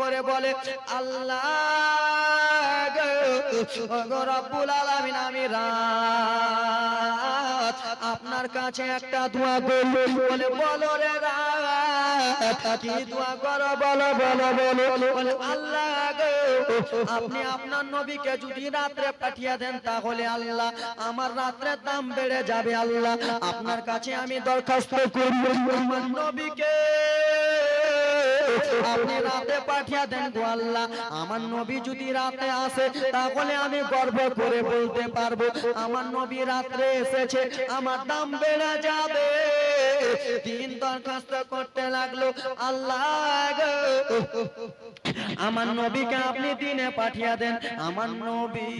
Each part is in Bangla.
করে বলে, আল্লাহ আমি রাত আপনার কাছে একটা দোয়া করি বলে, বলো রে রাত, কি দোয়া করো? বলো বলো বলো। বলে, আল্লাহ আপনি আপনার নবীকে যদি রাত্রে পাঠিয়ে দেন, তাহলে আল্লাহ, আমার রাত্রের দাম বেড়ে যাবে, আল্লাহ। আপনার কাছে আমি দরখাস্ত করি আমার নবীকে আপনি রাতে পাঠিয়ে দেন আমার নবী যদি রাতে আসে, তাহলে আমি গর্ব করে বলতে পারব, আমার নবী রাত্রে এসেছে, আমার দাম বেড়ে যাবে। দিন দরখাস্ত করতে লাগল, আল্লাহ আমার নবীকে আপনি দিনে পাঠিয়ে দেন, আমার নবী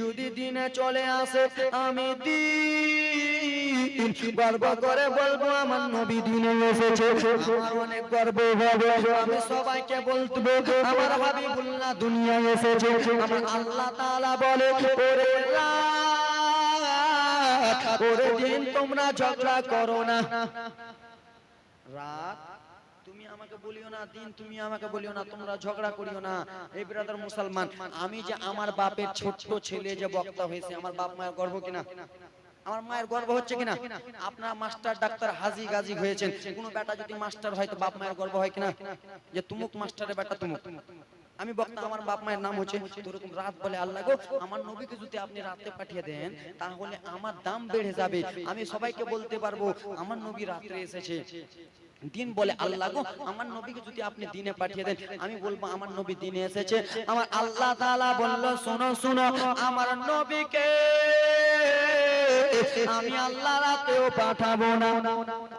যদি দিনে চলে আসে, আমি দিন বলব দিনে এসেছে। সবাইকে বলে দিন তোমরা ঝগড়া করো না। রাত, তুমি আমাকে বলিও না, দিন তুমি আমাকে বলিও না, তোমরা ঝগড়া করিও না। এই ব্রাদার মুসলমান, আমি যে আমার বাপের ছোট্ট ছেলে যে বক্তা হয়েছে, আমার বাপ মায়ের গর্ব কিনা? আমার মায়ের গর্ব হচ্ছে কিনা? আপনার মাস্টার ডাক্তার হাজি গাজী হয়েছেন। কোন বেটা যদি মাস্টার হয় তো বাপ মায়ের গর্ব হয় কিনা? যে তুমুক মাস্টারের বেটা তুমুক। আমি বক্তা, আমার বাপ মায়ের নাম হচ্ছে তোরকম রাত বলে আল্লাহ গো, আমার নবীকে যদি আপনি রাতে পাঠিয়ে দেন, তাহলে আমার দাম বেড়ে যাবে। আমি সবাইকে বলতে পারব, আমার নবী রাত্রে এসেছে। দিন বলে আল্লাহ গো, আমার নবীকে যদি আপনি দিনে পাঠিয়ে দেন, আমি বলব আমার নবী দিনে এসেছে। আমার আল্লাহ তাআলা বলল, শোনো শোনো, আমার নবীকে আমি আল্লাহ রাতেও পাঠাবো না।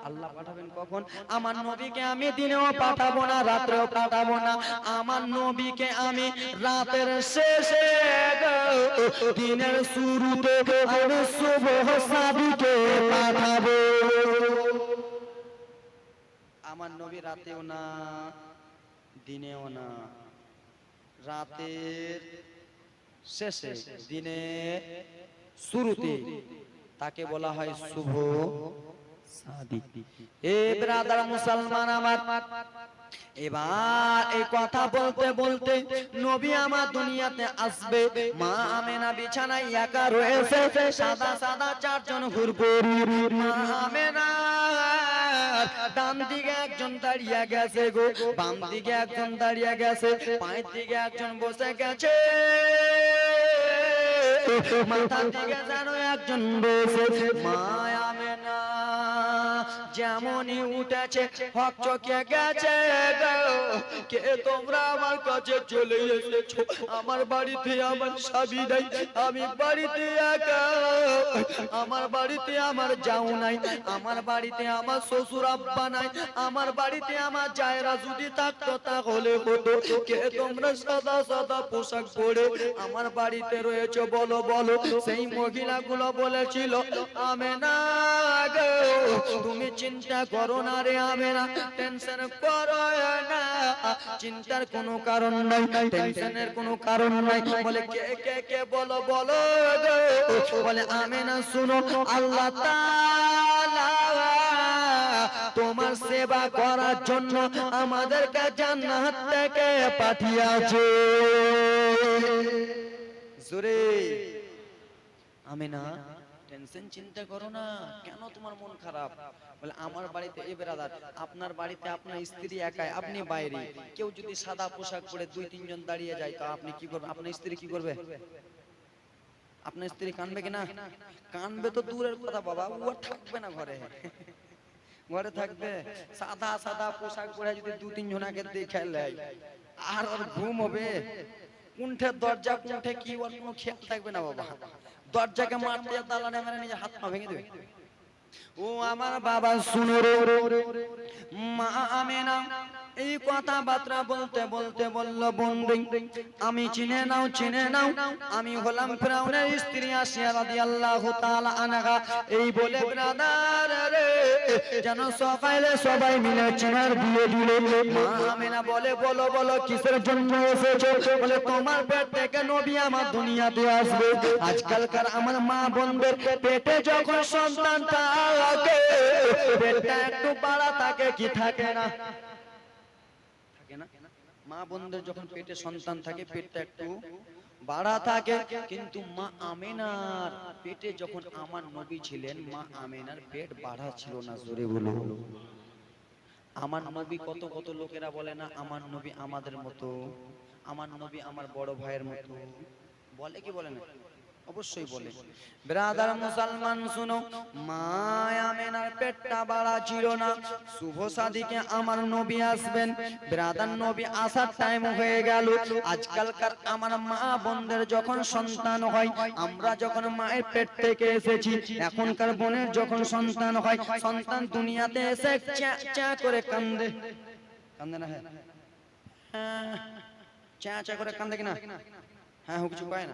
আল্লাহ পাঠাবেন কখন? আমার নবীকে আমি দিনেও পাঠাবো না, রাত্রেও পাঠাবো না। আমার নবীকে আমি রাতের শেষে দিনের শুরুতে আমি শুভ সাদিকে পাঠাবো। আমার নবী রাতেও না, দিনেও না। রাতের শেষে দিনে শুরুতে তাকে বলা হয় শুভ এ ব্রাদার মুসলমান আমার এবার এই কথা বলতে বলতে নবী আমার দুনিয়াতে আসবে। মা আমেনা বিছানায় একা রয়েছে সাদা সাদা চারজন হুরপুরি মা আমেনা ডান দিকে একজন দাঁড়িয়ে গেছে গো বাম দিকে একজন দাঁড়িয়ে গেছে পায়ের দিকে একজন বসে গেছে। মাথার দিকে যেন একজন বসে আমেনা যেমনই উঠেছে হক চকে গেছে কে তোমরা আমার কাছে চলে এসেছ? আমার বাড়িতে আমার স্বামী নাই আমি বাড়িতে একা। আমার বাড়িতে আমার যাও নাই আমার বাড়িতে আমার শ্বশুর আব্বা নাই আমার বাড়িতে আমার জায়রা যদি থাকতো তাহলে হতো। কে তোমরা সাদা সাদা পোশাক পরে আমার বাড়িতে রয়েছে বলো বলো। সেই মহিলাগুলো বলেছিল আমি না তুমি চিন্তা করো না রে আমি না টেনশন করো না। চিন্তার কোনো কারণ নাই টেনশনের কোনো কারণ নাই। বলে কে কে কে, বলো বলো বলে আমি না শুনো, আল্লাহ তাআলা তোমার সেবা করার জন্য আমাদেরকে জান্নাত থেকে পাঠিয়েছে। জোরে আমি না টেনশন, চিন্তা করো না। কেন তোমার মন খারাপ? বলে, আমার বাড়িতে এ বেরাদার আপনার বাড়িতে আপনার স্ত্রী একাই, আপনি বাইরে। কেউ যদি সাদা পোশাক পরে দুই, তিনজন দাঁড়িয়ে যায়, তো আপনি কি করবেন? আপনার স্ত্রী কি করবে? আপনার স্ত্রী কানবে কিনা? কানবে তো দূরের কথা, বাবা। ও থাকবে না ঘরে। ঘরে থাকবে। সাদা সাদা পোশাক পরে যদি দু তিন জনাকে দেখে লেয় আর ওর ঘুম হবে। কোনঠে দরজা, কোনঠে কি, ওর কোনো খেয়াল থাকবে না, বাবা। দরজাকে মারতে দালানে মেরে নিজের হাত পা ভেঙে দেবে। ও আমার বাবা শুনো রে। মা আমেনা এই কথাবার্তা বলতে বলতে বলল, বন্ধু, আমি চিনে নাও চিনে নাও, আমি হলাম ফেরাউনের স্ত্রী আসিয়া রাদিয়াল্লাহু তাআলা আনহা। এই বলে যেন সবাই সবাই মিলে চিনার দিয়ে দিল। মা আমেনা বলে, বলো বলো, কিসের জন্য এসেছ? বলে, তোমার পেট থেকে নবী আমার দুনিয়াতে আসবে। আজকালকার আমার মা বোনদের পেটে যখন সন্তান থাকে, পেটটা একটু বাড়া থাকে কি থাকে না? মা বোনদের যখন পেটে সন্তান থাকে পেটটা একটু বাড়া থাকে। কিন্তু মা আমেনার পেটে যখন আমার নবী ছিলেন মা আমেনার পেট বাড়া ছিল না জোরে বলো আমার নবী কত কত লোকেরা বলে না আমার নবী আমাদের মতো আমার নবী আমার বড় ভাইয়ের মতো। বলে কি বলে না? অবশ্যই বলে। ব্রাদার মুসলমান শুনো মায়া মেনার পেটটা বাড়া ছিল না। শুভ সাদিকে আমার নবী আসবেন। ব্রাদার নবী আসার টাইম হয়ে গেল। আজকালকার আমার মা বোনদের যখন সন্তান হয় আমরা যখন মায়ের পেট থেকে এসেছি এখনকার বোনের যখন সন্তান হয় সন্তান দুনিয়াতে এসে চ্যা চ্যা করে কান্দে। কান্দে না হ্যাঁ হ্যাঁ, চ্যা চ্যা করে কান্দে কিনা? হ্যাঁ ও কিছু পায় না?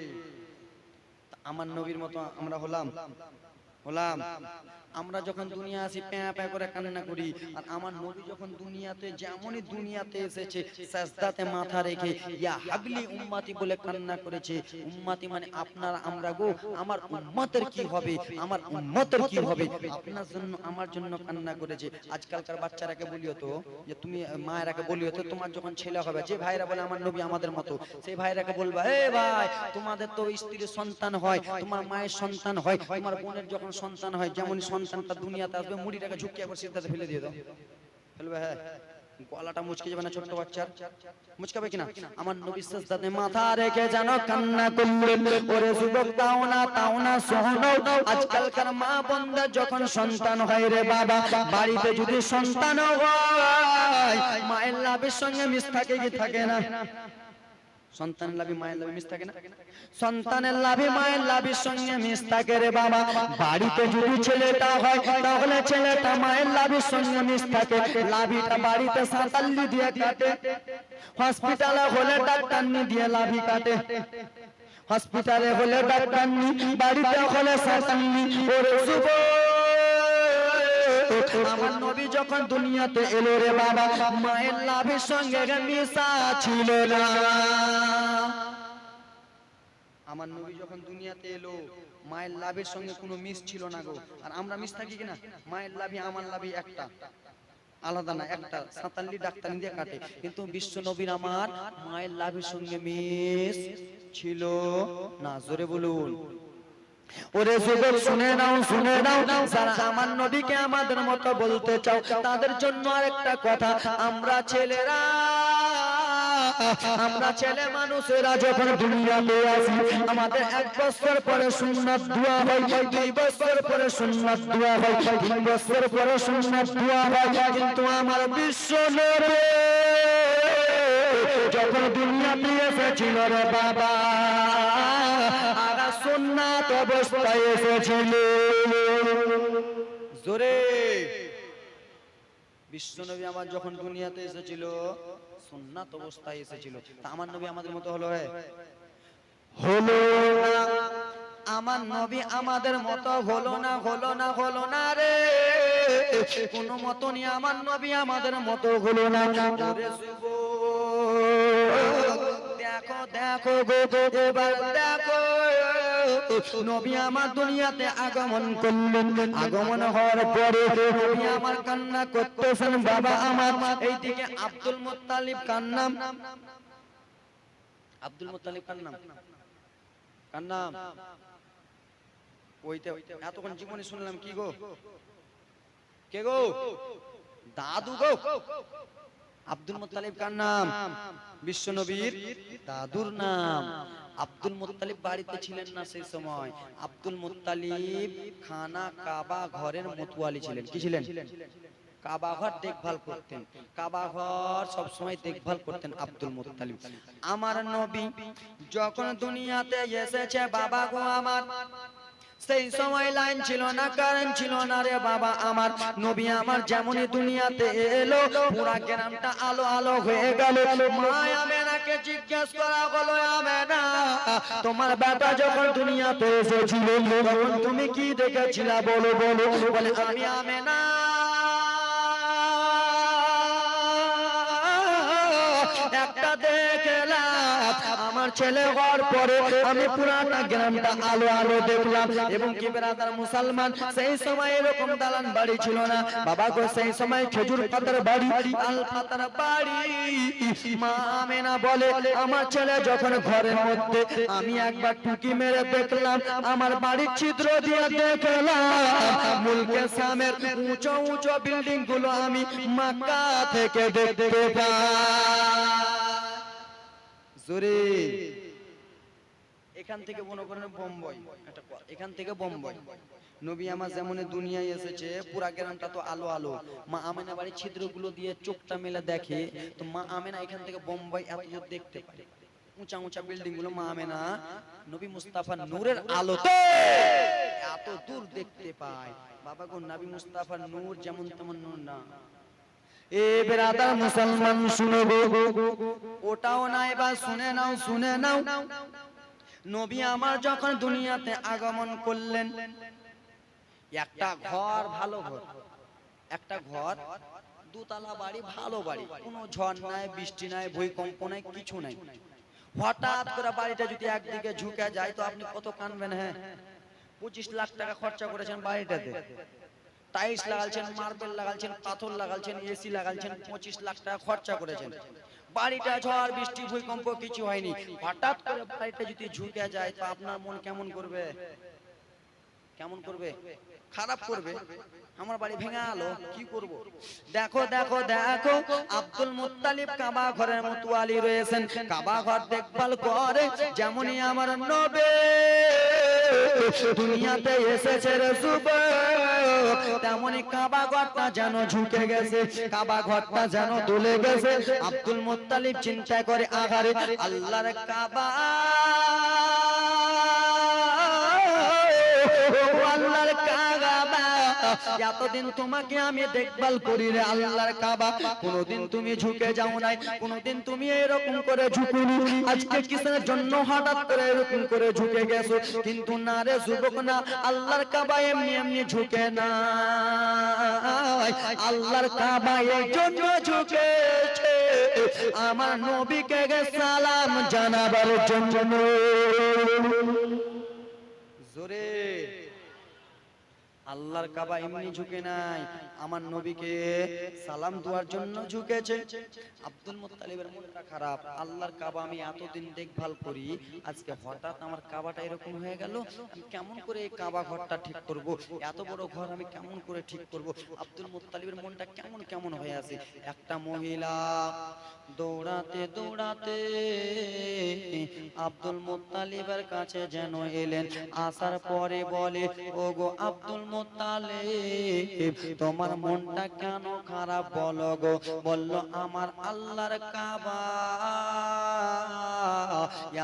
আমার নবীর মতো আমরা হলাম। হলাম। আমরা যখন দুনিয়া আসি, প্যাঁ প্যাঁ করে কান্না করি, আর আমার নবী যখন দুনিয়াতে, যেমনই দুনিয়াতে এসেছে, সাজদাতে মাথা রেখে, ইয়া হাবলি উম্মাতি বলে কান্না করেছে। উম্মাতি মানে আপনার, আমরা গো, আমার উম্মতের কি হবে? আমার উম্মতের কি হবে? আপনার জন্য, আমার জন্য কান্না করেছে। আজকালকার বাচ্চারাকে বলিও তো, যে তুমি মায়েরাকে বলিও তো, তোমার যখন ছেলে হবে, যে ভাইরা বলে আমার নবী আমাদের মতো, সেই ভাইরাকে বলবা, এ ভাই, তোমাদের তো স্ত্রীর সন্তান হয়, তোমার মায়ের সন্তান হয়, তোমার বোনের যখন সন্তান হয়, যেমন সন্তানটা দুনিয়াতে আসবে, মুড়িটাকে ঝুঁকিয়ে একবার সিদ্ধাতে ফেলে দিয়ে দাও। ফেলবে হ্যাঁ। গলাটা মুচকে যাবে না ছোট্ট বাচ্চার? মুচকাবে কিনা? আমার নবী মাথা রেখে যেন কান্না তাও না তাও না আজকালকার মা বোনদের যখন সন্তান হয় রে বাবা, বাড়িতে যদি সন্তান হয়, মায়ের লাভের সঙ্গে মিস থাকে কি থাকে না? সন্তানের লাভে, মায়ের লাভে মিস থাকে না? সন্তানের লাভে, মায়ের লাভের সঙ্গে মিস থাকে রে বাবা। বাড়িতে যদি ছেলেটা হয়, তাহলে ছেলেটা মায়ের লাভের সঙ্গে মিস থাকে। লাভিটা বাড়িতে সাঁতাল্লি দিয়ে কাটে। হসপিটালে হলে ডাক্তারনি দিয়ে লাভি কাটে। হসপিটালে হলে ডাক্তারনি বাড়িতে হলে সাঁতাল্লি ওরে যুবক আমার নবী যখন দুনিয়াতে এলো রে বাবা, মায়ের লাভের সঙ্গে মিশা ছিল না। আমার নবী যখন দুনিয়াতে এলো, মায়ের লাভের সঙ্গে কোনো মিস ছিল না গো। আর আমরা মিস থাকি কিনা? মায়ের লাভই আমার লাভই একটা। আলাদা না, একটা। সাঁতাল্লি ডাক্তার দিয়ে কাটে। কিন্তু বিশ্ব নবীর আমার মায়ের লাভের সঙ্গে মিস ছিল না। জোরে বলুন। ওরে যুবক শুনে নাও শুনে নাও যারা আমার নবীকে আমাদের মতো বলতে চাও তাদের জন্য আরেকটা কথা আমরা ছেলেরা আমরা ছেলে মানুষেরা যখন দুনিয়াতে আসি আমাদের এক বছর পরে সুন্নাত দোয়া হয় দুই বছর পরে সুন্নাত দোয়া হয় তিন বছর পরে সুন্নাত দোয়া হয়। কিন্তু আমার বিশ্ব নবী যখন দুনিয়াতে এসেছিল রে বাবা সুন্নাত অবস্থায় এসেছিল। জোরে। বিশ্বনবী আমার যখন দুনিয়াতে এসেছিল সুন্নাত অবস্থায় এসেছিল। তা আমার নবী আমাদের মতো হলো হলো না। আমার নবী আমাদের মতো হলো না হলো না হলো না রে। কোন মতনই আমার নবী আমাদের মতো হলো না। দেখো দেখো গো এবার দেখো। নবী আমার দুনিয়াতে আগমন করলেন। আগমন হওয়ার পরে নবী আমার কান্না করতেছেন বাবা আমার। এইদিকে আব্দুল মুত্তালিব কান্নাম আব্দুল মুত্তালিব কান্নাম কান্নাম ওইটা এতক্ষণ জীবনে শুনলাম কি গো? কে গো? দাদু গো? আব্দুল মুত্তালিব কার নাম? বিশ্ব নবীর দাদুর নাম। আব্দুল মুত্তালিব বাড়িতে ছিলেন না সেই সময়। আব্দুল মুত্তালিব খানা কাবা ঘরের মতুয়ালি ছিলেন। কি ছিলেন? কাবা ঘর দেখভাল করতেন। কাবা ঘর সব সময় দেখভাল করতেন আব্দুল মুত্তালিব। আমার নবী যখন দুনিয়াতে এসেছে বাবা গো আমার। সেই সময় লাইন ছিল না, কারেন্ট ছিল না রে বাবা আমার। নবী আমার যেমনই দুনিয়াতে এলো, পুরা গ্রামটা আলো আলো হয়ে গেল। মেনা আমেনাকে জিজ্ঞেস করা হলো তোমার বেটা যখন দুনিয়াতে এসেছিল তুমি কি দেখেছিলা? বলো বলো। বলে, আমি আমেনা ছেলে হওয়ার পরে আমি পুরাটা গ্রামটা আলো আলো দেখলাম এবং কি মুসলমান, সেই সময় এরকম দালান বাড়ি ছিল না। বাবা গো, সেই সময় খেজুর পাতার বাড়ি আল পাতার বাড়ি। বলে, আমার ছেলে যখন আমি একবার টুকি মেরে দেখলাম, আমার বাড়ির ছিদ্র দিয়ে উঁচু বিল্ডিংগুলো আমি মাক্কা থেকে দেখতে পাই। জোরে। এখান থেকে মনে করেন বোম্বাই। এখান থেকে বোম্বাই। নবী আমার যেমন দুনিয়ায় এসেছে পুরা গ্রামটা তো আলো আলো। মা আমেনা বাড়ির ছিদ্রগুলো দিয়ে চোখটা মেলে দেখে তো মা আমেনা এখান থেকে বোম্বাই এত দেখতে পারে। উঁচা উঁচা বিল্ডিংগুলো মা আমেনা নবী মুস্তাফা নূরের আলোতে এত দূর দেখতে পায়। বাবা গো নবী মুস্তাফা নূর যেমন তেমন নূর না। এ বেরাদার মুসলমান, শুনে গো। ওটাও না এবার শুনে নাও শুনে নাও। নবী আমার যখন দুনিয়াতে আগমন করলেন, একটা ঘর ভালো ঘর, একটা ঘর, দুতলা বাড়ি ভালো বাড়ি, কোনো ঝড় নাই, বৃষ্টি নাই, ভূমিকম্প নাই, কিছু নাই। হঠাৎ করে বাড়িটা যদি একদিকে ঝুঁকে যায়, তো আপনি কত কানবেন হ্যাঁ? পঁচিশ লাখ টাকা খরচা করেছেন বাড়িটাতে। টাইলস লাগালছেন মার্বেল লাগালছেন পাথর লাগালছেন এসি লাগালছেন পঁচিশ লাখ টাকা খরচা করেছেন। বাড়িটা ঝড় বৃষ্টি ভূমিকম্প কিছু হয়নি। হঠাৎ করে বাড়িটা যদি ঝুঁকে যায় তো আপনার মন কেমন করবে? কেমন করবে? খারাপ করবে? আমার বাড়ি ভেঙে আলো কি করব? দেখো দেখো দেখো আব্দুল মুত্তালিব কাবা ঘরের মতুয়ালি রয়েছেন। কাবা ঘর দেখভাল করে যেমনই আমার নবে দুনিয়াতে এসেছে রে যুবক তেমনই কাবা ঘরটা যেন ঝুঁকে গেছে, কাবা ঘরটা যেন তুলে গেছে। আব্দুল মুত্তালিব চিন্তা করে আঘারে আল্লাহর কাবা এতদিন তোমাকে আমি দেখভাল করি রে আল্লাহর কাবা। কোনোদিন তুমি ঝুঁকে যাও নাই, কোনোদিন তুমি এরকম করে ঝুঁকুনি আজকে কিসের জন্য হঠাৎ করে এরকম করে ঝুঁকে গেছো? কিন্তু না রে যুবক, না, আল্লাহর কাবা এমনি এমনি ঝুঁকে না। আল্লাহর কাবা এই জন্য ঝুঁকেছে। আমার নবীকে সালাম জানাবার জন্য জোরে আল্লাহর কাবা এমনি ঝুঁকে নাই। আমার নবীকে সালাম দেওয়ার জন্য ঝুঁকেছে। আব্দুল মুত্তালিবের মনটা খারাপ। আল্লাহর কাবা আমি এতদিন দেখভাল করি, আজকে হঠাৎ আমার কাবাটা এরকম হয়ে গেল, আমি কেমন করে এই কাবা ঘরটা ঠিক করব? এত বড় ঘর আমি কেমন করে ঠিক করব? আব্দুল মুত্তালিবের মনটা কেমন কেমন হয়ে আছে? একটা মহিলা দৌড়াতে দৌড়াতে আব্দুল মুত্তালিবের কাছে যেন এলেন। আসার পরে বলে ও গো আব্দুল মুত্তালিব তোমার মনটা কেন খারাপ বলো গো? বলল আমার আল্লাহর কাবা।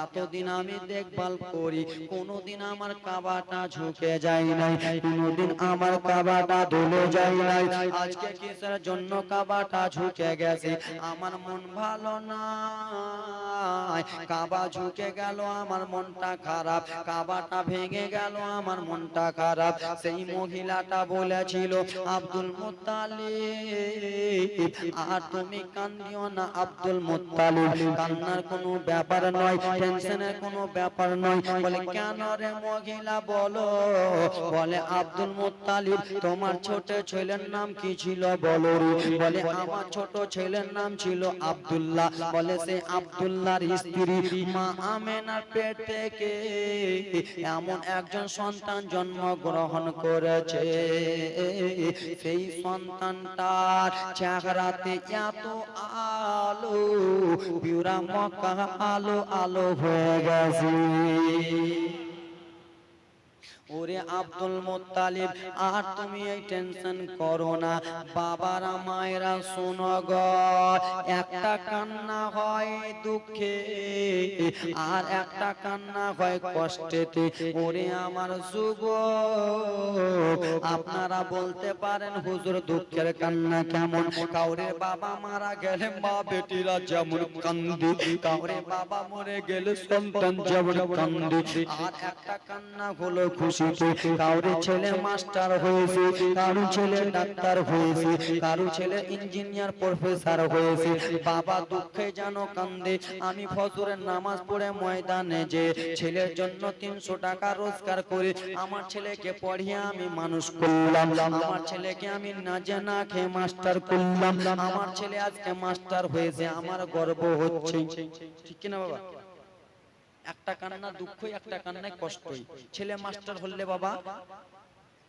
এতদিন আমি দেখভাল করি, কোনোদিন আমার কাবাটা ঝুঁকে যায় নাই, কোনোদিন আমার কাবাটা দলে যায় নাই। আজকে কিসের জন্য কাবাটা ঝুঁকে গেছে? আমার মন ভালো না কাবা ঝুঁকে গেল, আমার মনটা খারাপ। কাবাটা ভেঙে গেল, আমার মনটা খারাপ। সেই মহিলাটা বলেছিল, আব্দুল মুত্তালিব, আর তুমি কান্দিও না আব্দুল মুত্তালিব। কান্নার কোনো ব্যাপার নয়। টেনশনের কোনো ব্যাপার নয়। বলে, কেন রে মহিলা, বলো? বলে, আব্দুল মুত্তালিব, তোমার ছোট ছেলের নাম কি ছিল, বলো বলে, আমার ছোট ছেলের নাম ছিল আব্দুল্লাহ। বলে, সে আব্দুল্লাহর স্ত্রী। মা আমেনার পেট থেকে এমন একজন সন্তান জন্ম গ্রহণ করেছে। সেই সন্তানটার চেহারাতে এত আলো পিউরা মক্কা আলো আলো হয়ে গেছে। ওরে আব্দুল মোত্তালিব, আর তুমি এই টেনশন করো না। বাবারা, মায়েরা, শোনো গো, একটা কান্না হয় দুঃখে, আর একটা কান্না হয় কষ্টেতে। ওরে আমার যুব, আপনারা বলতে পারেন হুজুর দুঃখের কান্না কেমন? কাউরে বাবা মারা গেলে মা বেটিরা যেমন কান্দে কাউরে বাবা মরে গেলে সন্তান যেমন কান্দে। আর একটা কান্না হলো খুশিতে কাউরে ছেলে মাস্টার হয়েছে কারও ছেলে ডাক্তার হয়েছে কারও ছেলে ইঞ্জিনিয়ার প্রফেসর হয়েছে। বাবা দুঃখে যেন কান্দে, আমি ফজরের নামাজ পড়ে ময়দানে যে ছেলের জন্য তিনশো টাকা রোজগার করে আমার ছেলেকে পড়িয়ে আমি মানুষ করলাম। আমার ছেলেকে আমি না যে না খেয়ে মাস্টার করলাম। আমার ছেলে আজকে মাস্টার হয়েছে, আমার গর্ব হচ্ছে। ঠিক কিনা বাবা? একটা কান্না দুঃখই একটা কান্নায় কষ্টই। ছেলে মাস্টার হলে বাবা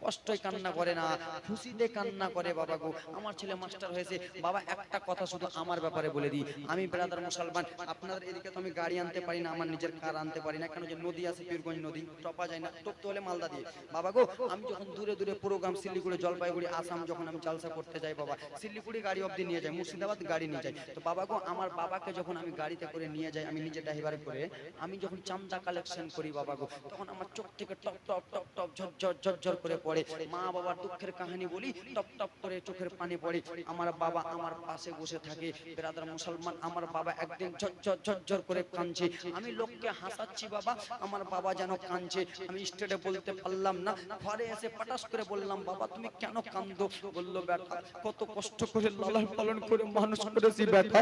কষ্টই কান্না করে না, খুশিতে কান্না করে বাবা গো। আমার ছেলে মাস্টার হয়েছে, বাবা একটা কথা শুধু আমার ব্যাপারে বলে দিই। আমি ব্রাদার মুসলমান, আপনাদের এদিকে তো আমি গাড়ি আনতে পারি না, আমার নিজের কার আনতে পারি না, কেন যে নদী আছে, পীরগঞ্জ নদী, টপা যায় না টপতে হলে মালদা দিয়ে। বাবা গো, আমি যখন দূরে দূরে প্রোগ্রাম শিলিগুড়ি, জলপাইগুড়ি, আসাম যখন আমি জালসা করতে যাই বাবা, শিলিগুড়ি গাড়ি অবধি নিয়ে যাই, মুর্শিদাবাদ গাড়ি নিয়ে যাই। তো বাবা গো, আমার বাবাকে যখন আমি গাড়িতে করে নিয়ে যাই, আমি নিজে ড্রাইভার করে, আমি যখন চামচা কালেকশন করি বাবা গো, তখন আমার চোখ থেকে টপ টপ টপ টপ, ঝরঝর ঝরঝর করে পড়ে মা বাবার দুঃখের কাহিনী বলি, টপ টপ করে চোখের পানি পড়ে। আমার বাবা আমার পাশে বসে থাকে। বেরাদার মুসলমান, আমার বাবা একদিন ঝরঝর ঝরঝর করে কাঁদছে। আমি লোককে হাসাচ্ছি, বাবা। আমার বাবা যেন কাঁদছে। আমি স্টেটে বলতে পারলাম না। ঘরে এসে পাটাস করে বললাম, বাবা, তুমি কেন কান্দো বলল বেটা কত কষ্ট করে লালন পালন করে মানুষ করেছি বেটা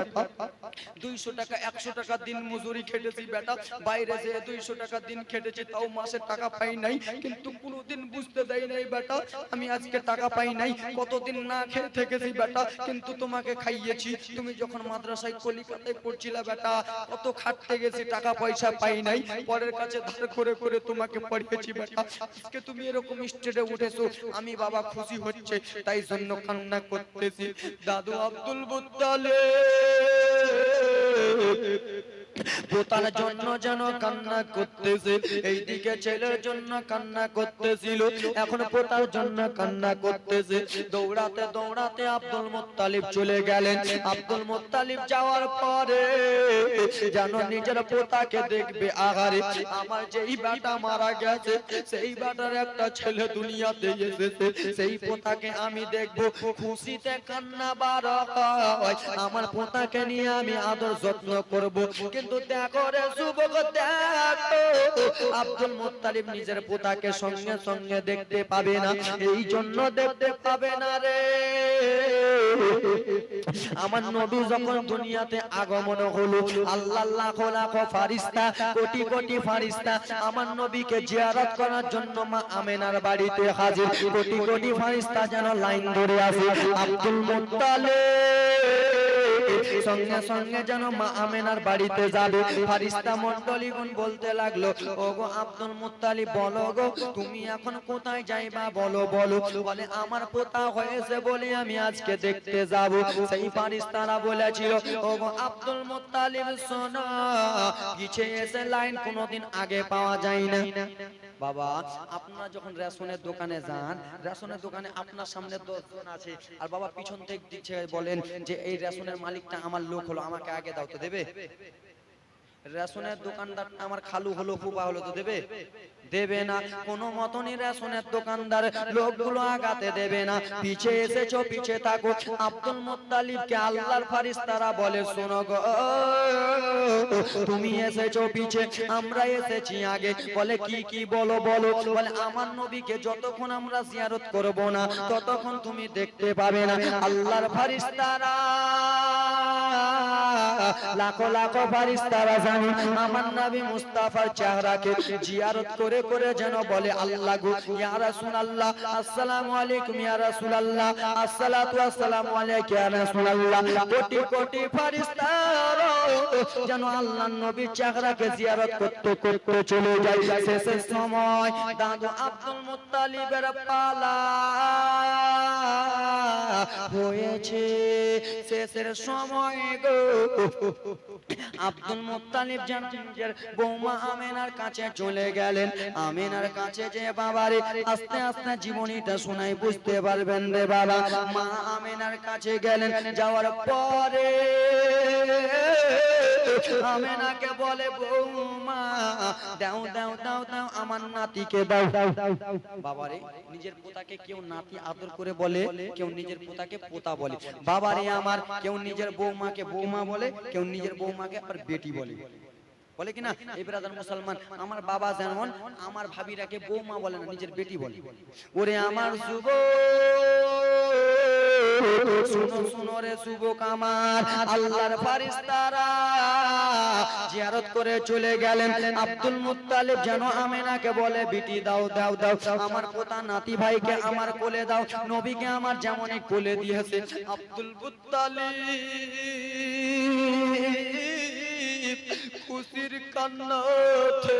দুইশো টাকা, একশো টাকা দিন মজুরি খেটেছি বেটা বাইরে যেয়ে দুইশো টাকা দিন খেটেছি, তাও মাসে টাকা পাই নাই। কিন্তু কোনোদিন বুঝতে দেয় আমি আজকে টাকা পাই নাই, কতদিন না বেটা, কিন্তু তোমাকে খাইয়েছি। তুমি যখন মাদ্রাসায় কলিকাতায় খাটতে টাকা পয়সা পাই নাই, পরের কাছে ধার করে করে তোমাকে বেটা। আজকে তুমি এরকম স্টেটে উঠেছো, আমি বাবা খুশি হচ্ছে, তাই জন্য কান্না করতেছি। দাদু আব্দুল বুত্তালে পোতার জন্য যেন কান্না করতেছে, এইদিকে ছেলের জন্য কান্না করতেছিল, এখন পোতার জন্য কান্না করতেছে। দৌড়াতে দৌড়াতে আব্দুল মুত্তালিব চলে গেলেন। আব্দুল মুত্তালিব যাওয়ার পরে যেন নিজের পোতাকে দেখবে আহারে, আমার যেই বেটা মারা গেছে, সেই বেটার একটা ছেলে দুনিয়াতে এসেছে, সেই পোতাকে আমি দেখব, খুশিতে কান্না বার হয়। আমার পোতাকে নিয়ে আমি আদর যত্ন করব, কিন্তু দেখো রে যুবক দেখো আব্দুল মুত্তালিব নিজের পোতাকে সঙ্গে সঙ্গে দেখতে পাবে না। এই জন্য দেখতে পাবে না রে। আমার নবী যখন দুনিয়াতে আগমন হলো আল্লাহ লাখ লাখ ফারিস্তা, কোটি কোটি ফারিস্তা আমার নবীকে জিয়ারত করার জন্য মা আমেনার বাড়িতে হাজির। কোটি কোটি ফারিস্তা যেন লাইন ধরে আসে। আব্দুল মুত্তালিব সঙ্গে সঙ্গে যেন মা আমেনার বাড়িতে যাবে। ফারিস্তা মন্ডলীগণ বলতে লাগল ও গো আব্দুল মুত্তালিব, বলো গো, তুমি এখন কোথায় যাইবা? বলো বলো। বলে, আমার পোতা হয়েছে বলে আমি আজকে দেখতে যাব। সেই ফারিস্তারা বলেছিল ও গো আব্দুল মুত্তালিব, শোনো কিছু এসে লাইন কোনোদিন আগে পাওয়া যায় না। বাবা, আপনার যখন রেশনের দোকানে যান, রেশনের দোকানে আপনার সামনে দশজন আছে। আর বাবা পিছন থেকে দিচ্ছে, বলেন যে, এই রেশনের মালিকটা আমার লোক হলো, আমাকে আগে দাও তো দেবে। রেশনের দোকানদার আমার খালু হলো, ফুপা হলো তো দেবে। দেবে না। কোনো মতনই রেশনের দোকানদার লোকগুলো আগাতে দেবে না। পিছে এসেছ, পিছে থাকো। আব্দুল মুত্তালিবকে আল্লাহর ফারিস্তারা বলে, শোনো গো, তুমি এসেছ পিছে, আমরা এসেছি আগে। বলে, কি কি বলো বলো। বলে, আমার নবীকে যতক্ষণ আমরা জিয়ারত করব না, ততক্ষণ তুমি দেখতে পাবে না। আল্লাহর ফারিস্তারা লাখো লাখো ফারিস্তারা জানি, আমার নবী মুস্তাফার চেহারাকে জিয়ারত করে করে করে যেন বলে, আল্লাহ আলাইকুম আসসালাতু আসসালামু আলাইকা কোটি কোটি যেন নবীর চেহারাকে জিয়ারত করতে করতে চলে যায়। সময় দাদু আব্দুল মুত্তালিবের পালা হয়েছে। শেষের সময় গো, আব্দুল যেন বৌমা আমেনার কাছে চলে গেলেন। আমেনার কাছে যে বাবারে আস্তে আস্তে জীবনীটা শোনাই বুঝতে পারবেন রে বাবা। মা আমেনার কাছে গেলেন যাওয়ার পরে। আমেনাকে বলে বৌমা দাও দাও দাও দাও আমার নাতিকে দাও। বাবারে নিজের পোতাকে কেউ নাতি আদর করে বলে কেউ নিজের পোতাকে পোতা বলে। বাবারে আমার কেউ নিজের বৌমাকে বৌমা বলে কেউ নিজের বৌমাকে আবার বেটি বলে। বলে কিনা এই ব্রাদার মুসলমান, আমার বাবা যেমন, আমার ভাবিরাকে বৌমা বলে না, নিজের বেটি বলে। ওরে আমার যুব শুনো শুনো রে যুবক আমার, আল্লাহর ফারিস্তারা জিয়ারত করে চলে গেলেন। আব্দুল মুত্তালিব যেন আমেনাকে বলে, বিটি দাও দাও দাও, আমার পোতা নাতি ভাইকে আমার কোলে দাও, নবীকে আমার যেমনই কোলে দিয়েছে। আব্দুল মুত্তালিব খুশির কান্নাতে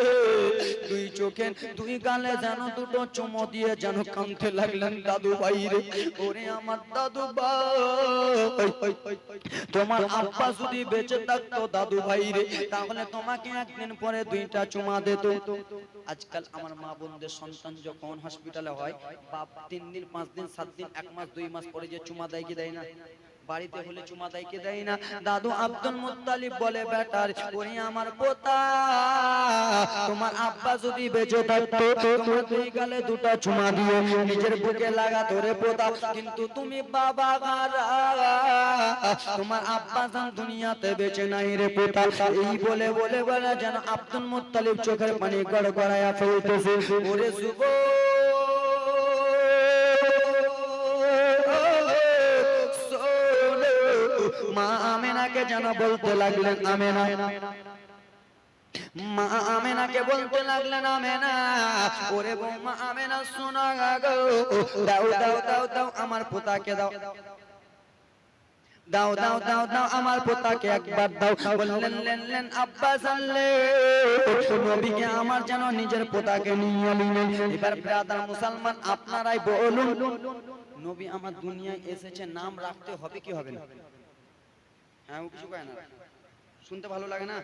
দুই চোখে দুই গালে যেন দুটো চুমো দিয়ে যেন কাঁদতে লাগলেন দাদু ভাই রে। ওরে আমার দাদু ভাই। তোমার আব্বা যদি বেঁচে থাকতো দাদু ভাই রে, তাহলে তোমাকে একদিন পরে দুইটা চুমা দিত। আজকাল আমার মা বোনদের সন্তান যখন হসপিটালে হয়, বাপ তিন দিন, পাঁচ দিন, সাত দিন, এক মাস, দুই মাস পরে যে চুমা দেয় কি দেয় না? বাড়িতে হলে চুমা দেয় কি দেয় না। দাদু আব্দুল মুত্তালিব বলে বেটার ওরে আমার পোতা। তোমার আব্বা যদি বেঁচে থাকতো তোমার দুই গালে দুটো চুমা দিয়ে নিজের বুকে লাগা ধরে পোতা। কিন্তু তুমি বাবা গারা তোমার আব্বা জান দুনিয়াতে বেঁচে নাই রে পোতা। এই বলে বলে বলে যেন আব্দুল মুত্তালিব চোখের পানি গড়গড়ায়া ফেলতেছে। ওরে শুভ আমেনাকে যেন বলতে লাগলেন, আমেনা। মা আমেনাকে বলতে লাগলেন, আমেনা, ওরে বৌমা, আমেনা, শোনা গো, দাও দাও দাও আমার পোতাকে দাও। দাও দাও দাও দাও আমার পোতাকে একবার দাও। বললেন, লেন লেন, আব্বা জানলে নবীকে আমার যেন নিজের পোতাকে নিয়ে নিলেন। এবার ব্রাদার মুসলমান, আপনারাই বলুন, নবী আমার দুনিয়ায় এসেছে, নাম রাখতে হবে কি হবে না? হ্যাঁ ও কিছু কয় না। শুনতে ভালো লাগে না?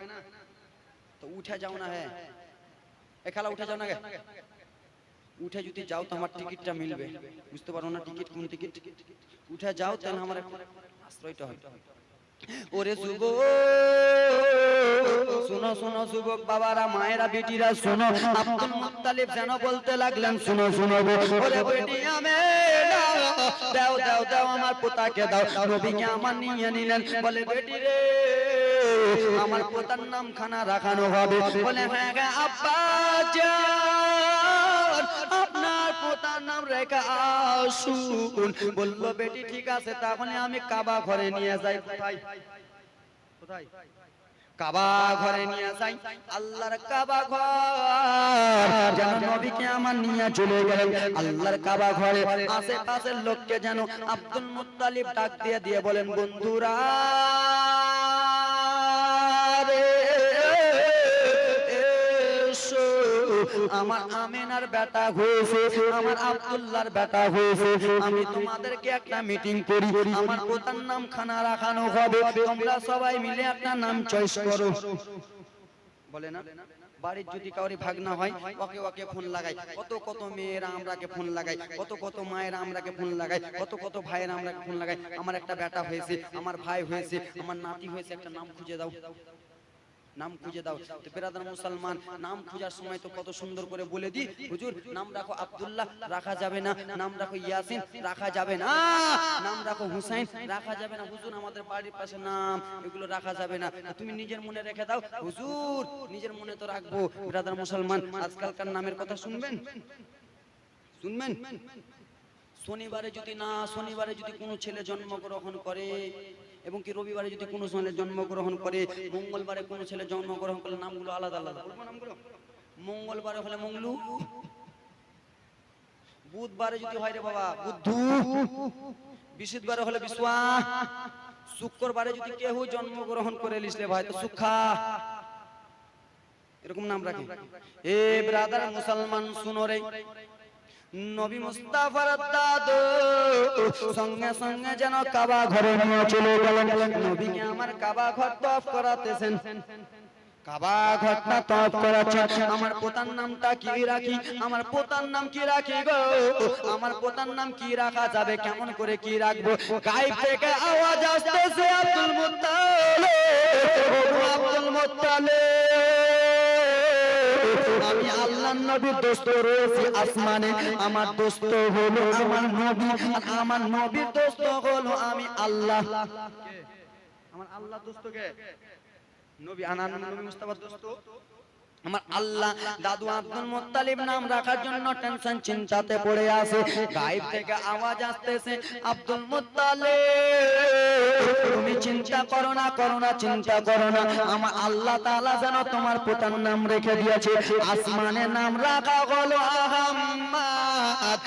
তো উঠে যাও না হ্যাঁ এ খালা উঠে যাও না গে। উঠে যদি যাও তো আমার টিকিটটা মিলবে। বুঝতে পারো না টিকিট কোন টিকিট? উঠে যাও তাহলে আমার আশ্রয়টা হয়। ওরে যুবক শোনো শোনো, যুবক বাবারা, মায়েরা, বেটিরা, শোনো। আব্দুল মুত্তালিব যেন বলতে লাগলেন, শোনো শোনো। ওরে বেটি, আমি দাও দাও দাও আমার পোতাকে দাও। নবীকে আমার নিয়ে নিলেন। বলে, বেটি রে, আমার পোতার নাম খানা রাখানো হবে। বলে হ্যাঁ আব্বা আপনার পোতার নাম রেখে আসুন। বলল, বেটি, ঠিক আছে, তাহলে আমি কাবা ঘরে নিয়ে যাই। কোথায়? কোথায়? কাবা ঘরে নিয়ে যাই, আল্লাহর কাবা ঘর। যেন নবীকে আমার নিয়ে চলে গেলেন। আল্লাহর কাবা ঘরে আশেপাশের লোককে যেন আব্দুল মুত্তালিব ডাক দিয়ে দিয়ে বলেন, বন্ধুরা আমার আমেনার বেটা হয়েছে, আমার বেটা হয়েছে। আমি তোমাদেরকে একটা মিটিং করি, আমার নাম খানা রাখানো হবে। তোমরা সবাই মিলে একটা নাম চয়েস করো। বলে না? বাড়ির যদি কাউরি ভাগনা হয়, ওকে ওকে ফোন লাগাই। কত কত মেয়েরা আমরাকে ফোন লাগাই, কত কত মায়েরা আমরাকে ফোন লাগাই, কত কত ভাইয়েরা আমরাকে ফোন লাগাই। আমার একটা বেটা হয়েছে, আমার ভাই হয়েছে, আমার নাতি হয়েছে, একটা নাম খুঁজে দাও। নাম খুঁজে দাও। তো বেরাদার মুসলমান নাম খোঁজার সময় তো কত সুন্দর করে বলে দি হুজুর নাম রাখো আব্দুল্লাহ রাখা যাবে না। নাম রাখো ইয়াসিন রাখা যাবে না। নাম রাখো হুসাইন রাখা যাবে না। হুজুর আমাদের বাড়ির পাশে নাম এগুলো রাখা যাবে না। তুমি নিজের মনে রেখে দাও। হুজুর নিজের মনে তো রাখব। বেরাদার মুসলমান আজকালকার নামের কথা শুনবেন? শুনবেন? শনিবারে যদি না শনিবারে যদি কোনো ছেলে জন্মগ্রহণ করে এবং কি রবিবারে যদি কোনো ছেলে জন্মগ্রহণ করে, মঙ্গলবারে কোনো ছেলে জন্মগ্রহণ করলে নামগুলো আলাদা আলাদা। মঙ্গলবারে হলে মঙ্গলু? বুধবারে যদি হয় রে বাবা, বুদ্ধু। বৃহস্পতিবারে হলে বিশ্বয়া শুক্রবারে যদি কেউ জন্মগ্রহণ করে লিসলে ভাই, তো সুখা। এরকম নাম রাখে। এ ব্রাদার মুসলমান, শুনো রে। নবী মুস্তাফার দাদু। সঙ্গে সঙ্গে যেন কাবা ঘরে নিয়ে চলে গেলেন। নবীকে আমার কাবা ঘর তফ করাতেছেন। কাবা ঘটনা তপ করাচ্ছেন। আমার পোতার নামটা কি রাখি? আমার পোতার নাম কি রাখি গো? আমার পোতার নাম কি রাখা যাবে? কেমন করে কি রাখব? গায়েব থেকে আওয়াজ আসতেছে আব্দুল মুত্তালিব আব্দুল মুত্তালিব আমি আল্লাহর নবীর দোস্ত রয়েছি, আসমানে। আমার দোস্ত হলো আমার নবী আমার নবীর দোস্ত হলো আমি আল্লাহ। আমার আল্লাহ দোস্ত কে? নবী, আনান নবী মুস্তাফার দোস্ত? আমার আল্লাহ দাদু আব্দুল মুত্তালিব নাম রাখার জন্য টেনশন চিন্তাতে পড়ে আছে। গায়েব থেকে আওয়াজ আসতেছে, আব্দুল মুত্তালিব, তুমি চিন্তা করো না করো না, চিন্তা করো না। আমার আল্লাহ তাআলা যেন তোমার পোতার নাম রেখে দিয়েছে। আসমানের নাম রাখা হলো আহাম্মাদ।